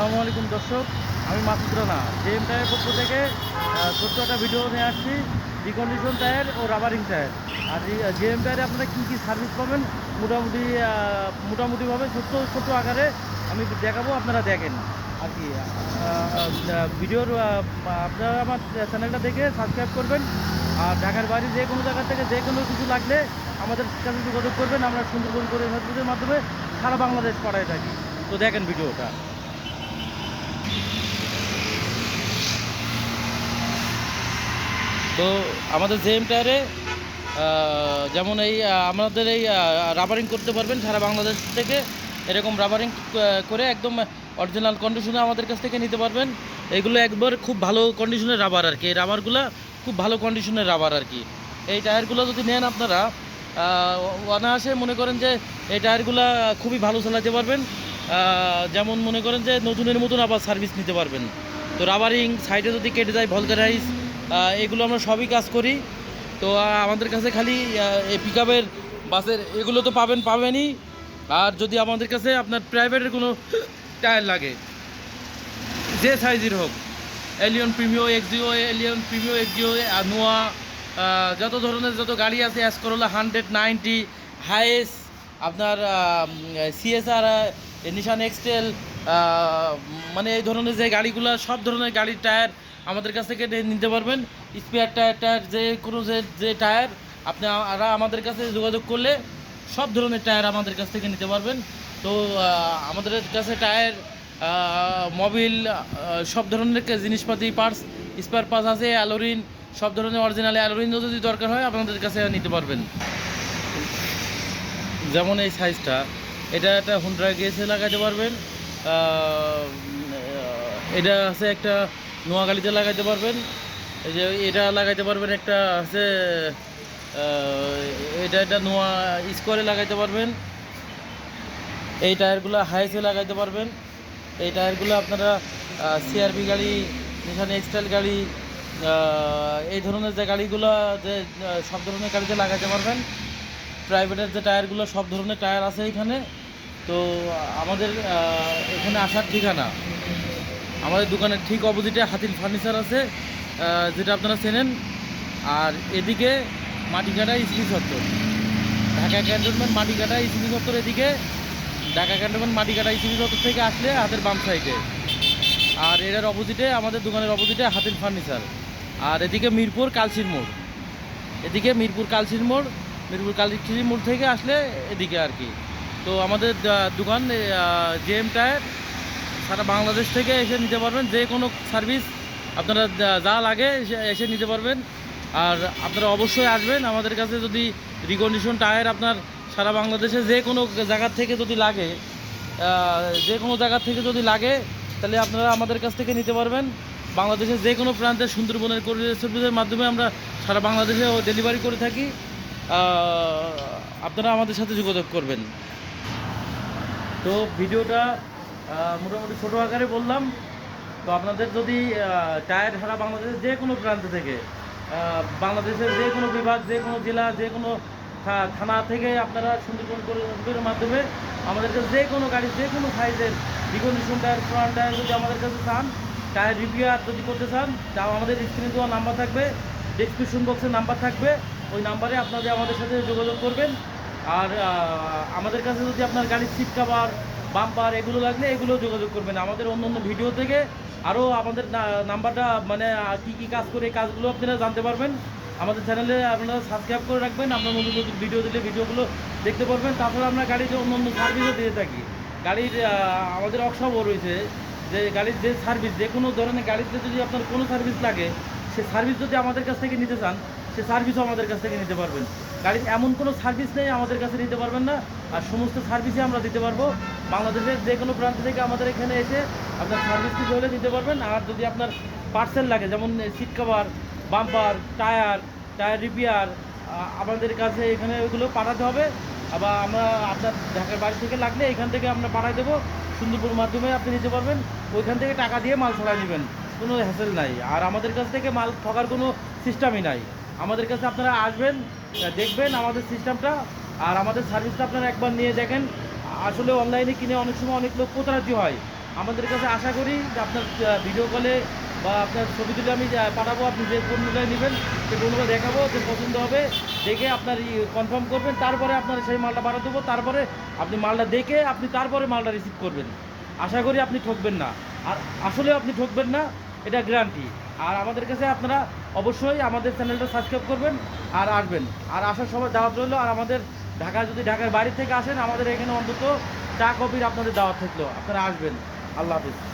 আসসালামু আলাইকুম দর্শক, আমি মাসুদ রানা। জেএম টায়ার পক্ষ থেকে ছোট্ট একটা ভিডিও নিয়ে আসছি। রিকন্ডিশন টায়ার ও রাবারিং টায়ার আর জেএম টায়ারে আপনারা কী কী সার্ভিস পাবেন? মোটামুটি মোটামুটিভাবে ছোট্ট ছোট্ট আকারে আমি দেখাবো, আপনারা দেখেন। আর কি ভিডিওর আপনারা আমার চ্যানেলটা দেখে সাবস্ক্রাইব করবেন। আর ঢাকার বাইরে যে কোনো জায়গা থেকে যে কোনো কিছু লাগলে আমাদের কাছে যোগাযোগ করবেন। আমরা সুন্দরবন করে মাধ্যমে সারা বাংলাদেশ পাঠায় থাকি। তো দেখেন ভিডিওটা তো আমাদের জেএম টায়ারে যেমন এই আমাদের এই রাবারিং করতে পারবেন, সারা বাংলাদেশ থেকে এরকম রাবারিং করে একদম অরিজিনাল কন্ডিশনে আমাদের কাছ থেকে নিতে পারবেন। এগুলো একবার খুব ভালো কন্ডিশনের রাবার আর কি। এই রাবারগুলো খুব ভালো কন্ডিশনের রাবার আর কি। এই টায়ারগুলো যদি নেন আপনারা অনায়াসে মনে করেন যে এই টায়ারগুলো খুবই ভালো চালাতে পারবেন। যেমন মনে করেন যে নতুনের মতন আবার সার্ভিস নিতে পারবেন। তো রাবারিং সাইডে যদি কেটে যায় ভলকারাইজ এগুলো আমরা সবই কাজ করি। তো আমাদের কাছে খালি এই পিক বাসের, এগুলো তো পাবেন, পাবেনই। আর যদি আমাদের কাছে আপনার প্রাইভেটের কোনো টায়ার লাগে, যে সাইজের হোক Allion Premio Axio Allion Premio Axio Noah যত ধরনের যত গাড়ি আছে অ্যাস করোলা হান্ড্রেড নাইনটি হাইস আপনার সিএসআর নিশান এক্সটেল মানে এই ধরনের যে গাড়িগুলো, সব ধরনের গাড়ির টায়ার আমাদের কাছ থেকে নিতে পারবেন। স্পেয়ার টায়ার টায়ার যে কোনো যে যে টায়ার, আপনি আমাদের কাছে যোগাযোগ করলে সব ধরনের টায়ার আমাদের কাছ থেকে নিতে পারবেন। তো আমাদের কাছে টায়ার মোবিল সব ধরনের জিনিসপাতি, পার্টস, স্পেয়ার পার্টস আছে, অ্যালোরিন, সব ধরনের অরিজিনাল অ্যালোরিনও যদি দরকার হয়, আপনাদের কাছে নিতে পারবেন। যেমন এই সাইজটা, এটা একটা হুন্ড্রা গেসে লাগাতে পারবেন। এটা আছে একটা নোয়াখালীতে লাগাইতে পারবেন। এই যে এটা লাগাইতে পারবেন একটা আছে আহ, এটা নোয়া স্কোয়ারে লাগাইতে পারবেন। এই টায়ারগুলো হাইসে লাগাইতে পারবেন। এই টায়ারগুলো আপনারা সিআরপি গাড়ি নিশান এক্সটাইল গাড়ি এই ধরনের যে গাড়িগুলো যে সব ধরনের গাড়িতে লাগাইতে পারবেন। প্রাইভেটের যে টায়ারগুলো সব ধরনের টায়ার আছে এখানে। তো আমাদের এখানে আসার ঠিকানা আমাদের দোকানের ঠিক অপোজিটে হাতিল ফার্নিচার আছে যেটা আপনারা চেনেন। আর এদিকে মাটিকাটা ইসলি চত্বর। ঢাকা ক্যান্টনমেন্ট মাটিকাটা ইসলি চত্বর এদিকে। ঢাকা ক্যান্টনমেন্ট মাটিকাটা ইসলি চত্বর থেকে আসলে হাতের বাম সাইডে। আর এটার অপোজিটে, আমাদের দোকানের অপোজিটে হাতিল ফার্নিচার। আর এদিকে মিরপুর কালসির মোড়। এদিকে মিরপুর কালসির মোড়, মিরপুর কালচির মোড় থেকে আসলে এদিকে আর কি। তো আমাদের দোকান জেএম টায়ার সারা বাংলাদেশ থেকে এসে নিতে পারবেন। যে কোনো সার্ভিস আপনারা যা- লাগে এসে- নিতে পারবেন। আর আপনারা অবশ্যই আসবেন। আমাদের কাছে যদি রিকন্ডিশন টায়ার আপনার সারা বাংলাদেশে যে কোনো জায়গার থেকে যদি লাগে যে কোনো জায়গা থেকে যদি লাগে, তাহলে আপনারা আমাদের কাছ থেকে নিতে পারবেন। বাংলাদেশের যে কোনো প্রান্তে সুন্দরবনের কোরিয়ার সার্ভিসের মাধ্যমে আমরা সারা বাংলাদেশে ডেলিভারি করে থাকি। আপনারা আমাদের সাথে যোগাযোগ করবেন। তো ভিডিওটা মোটামুটি ছোটো আকারে বললাম। তো আপনাদের যদি টায়ার সারা বাংলাদেশের যে কোনো প্রান্ত থেকে বাংলাদেশের যে কোনো বিভাগ, যে কোনো জেলা, যে কোনো থানা থেকে আপনারা সুন্দরবন পরিবহনের মাধ্যমে আমাদের কাছে যে কোনো গাড়ি যে কোনো সাইজের রিকন্ডিশন টায়ার পুরান টায়ার যদি আমাদের কাছে চান টায়ার রিপেয়ার যদি করতে চান, তাও আমাদের স্ক্রিনে দেওয়া নাম্বার থাকবে ডিসক্রিপশন বক্সের নাম্বার থাকবে, ওই নাম্বারে আপনাদের আমাদের সাথে যোগাযোগ করবেন। আর আমাদের কাছে যদি আপনার গাড়ির সিট কাভার বাম্পার, এগুলো লাগলে এগুলো যোগাযোগ করবেন। আমাদের অন্য অন্য ভিডিও থেকে আরও আমাদের নাম্বারটা মানে কি কি কাজ করে এই কাজগুলো আপনারা জানতে পারবেন। আমাদের চ্যানেলে আপনারা সাবস্ক্রাইব করে রাখবেন। আমরা নতুন নতুন ভিডিও দিলে ভিডিওগুলো দেখতে পারবেন। তাছাড়া আমরা গাড়ির অন্য অন্য সার্ভিসও দিয়ে থাকি। গাড়ির আমাদের ওয়ার্কশপও রয়েছে যে গাড়ির যে সার্ভিস যে কোনো ধরনের গাড়িতে যদি আপনার কোনো সার্ভিস লাগে, সে সার্ভিস যদি আমাদের কাছ থেকে নিতে চান, সে সার্ভিসও আমাদের কাছ থেকে নিতে পারবেন। গাড়ির এমন কোনো সার্ভিস নেই আমাদের কাছে নিতে পারবেন না। আর সমস্ত সার্ভিসই আমরা দিতে পারব। বাংলাদেশের যে কোনো প্রান্ত থেকে আমাদের এখানে এসে আপনার সার্ভিস কিছু হলে দিতে পারবেন। আর যদি আপনার পার্সেল লাগে, যেমন seat cover bumper tyre tyre repair আমাদের কাছে এখানে ওইগুলো পাঠাতে হবে। আবার আমরা আপনার ঢাকার বাড়ি থেকে লাগলে এখান থেকে আমরা পাঠাই দেবো। সুন্দরপুর মাধ্যমে আপনি নিতে পারবেন। ওইখান থেকে টাকা দিয়ে মাল ছড়াই নেবেন। কোনো হ্যাসেল নাই। আর আমাদের কাছ থেকে মাল ঠকার কোনো সিস্টেমই নাই। আমাদের কাছে আপনারা আসবেন, দেখবেন আমাদের সিস্টেমটা আর আমাদের সার্ভিসটা আপনারা একবার নিয়ে দেখেন। আসলে অনলাইনে কিনে অনেক সময় অনেক লোক প্রতারিত হয়। আমাদের কাছে আশা করি যে আপনার ভিডিও কলে বা আপনার ছবি তুলে আমি পাঠাবো, আপনি যে পণ্যটা নেবেন, সেই পণ্যটা দেখাবো, যে পছন্দ হবে, দেখে আপনার কনফার্ম করবেন, তারপরে আপনার সেই মালটা পাঠা দেবো, তারপরে আপনি মালটা দেখে আপনি তারপরে মালটা রিসিভ করবেন। আশা করি আপনি ঠকবেন না। আর আসলেও আপনি ঠকবেন না, এটা গ্যারান্টি আর আমাদের কাছে আপনারা অবশ্যই আমাদের চ্যানেলটা সাবস্ক্রাইব করবেন আর আসবেন। আর আসার সময় দাওয়াত রইল, আর আমাদের ঢাকা যদি ঢাকার বাড়ি থেকে আসেন, আমাদের এখানে অন্তত চা কফির আপনাদের দাওয়াত থাকল। আপনারা আসবেন। আল্লাহ হাফিজ।